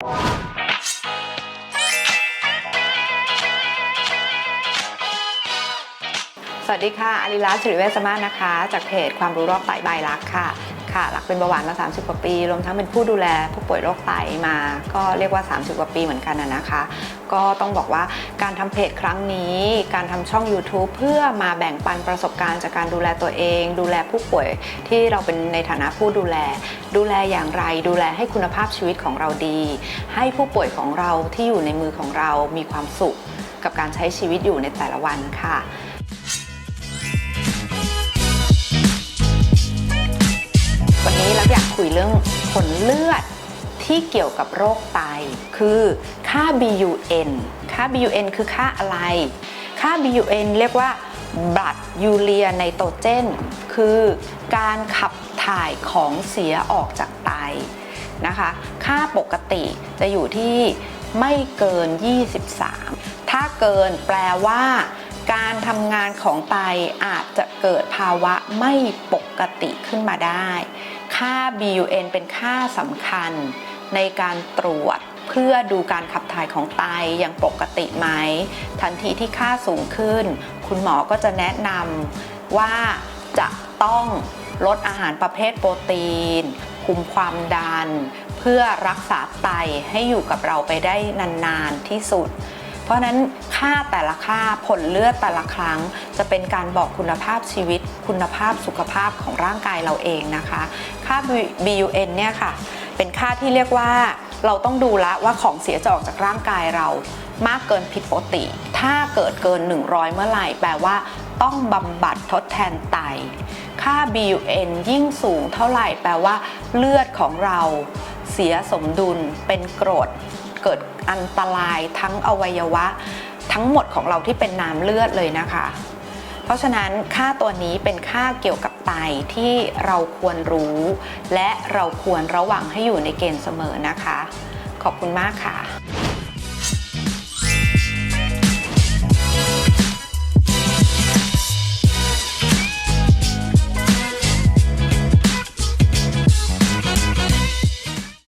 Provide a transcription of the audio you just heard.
สวัสดีค่ะอาริลาสิริเวสมานะคะ จากเพจความรู้รอบสายรักค่ะ ค่ะ หลักเป็นเบาหวานมา 30 กว่าปี รวมทั้งเป็นผู้ดูแลผู้ป่วยโรคไตมา ก็เรียกว่า 30 กว่าปีเหมือนกันนะคะ ก็ต้องบอกว่าการทำเพจครั้งนี้ การทำช่อง YouTube เพื่อมาแบ่งปันประสบการณ์จากการดูแลตัวเอง ดูแลผู้ป่วยที่เราเป็นในฐานะผู้ดูแล ดูแลอย่างไร ดูแลให้คุณภาพชีวิตของเราดี ให้ผู้ป่วยของเราที่อยู่ในมือของเรามีความสุข กับการใช้ชีวิตอยู่ในแต่ละวันค่ะ คุยเรื่องผลเลือดที่เกี่ยวกับโรคไต คือค่า BUN ค่า BUN คือค่าอะไร ค่า BUN เรียกว่า blood urea nitrogen คือการขับถ่ายของเสียออกจากไตนะคะ ค่าปกติจะอยู่ที่ไม่เกิน 23 ถ้าเกินแปลว่าการทำงานของไตอาจจะเกิดภาวะไม่ปกติขึ้นมาได้ ค่า BUN เป็นค่าสำคัญในการตรวจเพื่อดูการขับถ่ายของไตอย่างปกติไหม ทันทีที่ค่าสูงขึ้น คุณหมอก็จะแนะนำว่าจะต้องลดอาหารประเภทโปรตีน คุมความดัน เพื่อรักษาไตให้อยู่กับเราไปได้นาน ๆ ที่สุด เพราะฉะนั้นค่าแต่ละค่าผลเลือดแต่ละครั้ง จะเป็นการบอกคุณภาพชีวิต คุณภาพสุขภาพของร่างกายเราเองนะคะ ค่า BUN เนี่ยค่ะ เป็นค่าที่เรียกว่าเราต้องดูละว่าของเสียจะออกจากร่างกายเรามากเกินผิดปกติ ถ้าเกิดเกิน 100 เมื่อไหร่ แปลว่าต้องบำบัดทดแทนไต ค่า BUN ยิ่งสูงเท่าไหร่ แปลว่าเลือดของเราเสียสมดุลเป็นกรด เกิดอันตรายทั้งอวัยวะ ทั้งหมดของเราที่เป็นน้ำเลือดเลยนะคะ เพราะฉะนั้นค่าตัวนี้เป็นค่าเกี่ยวกับไตที่เราควรรู้ และเราควรระวังให้อยู่ในเกณฑ์เสมอนะคะ ขอบคุณมากค่ะ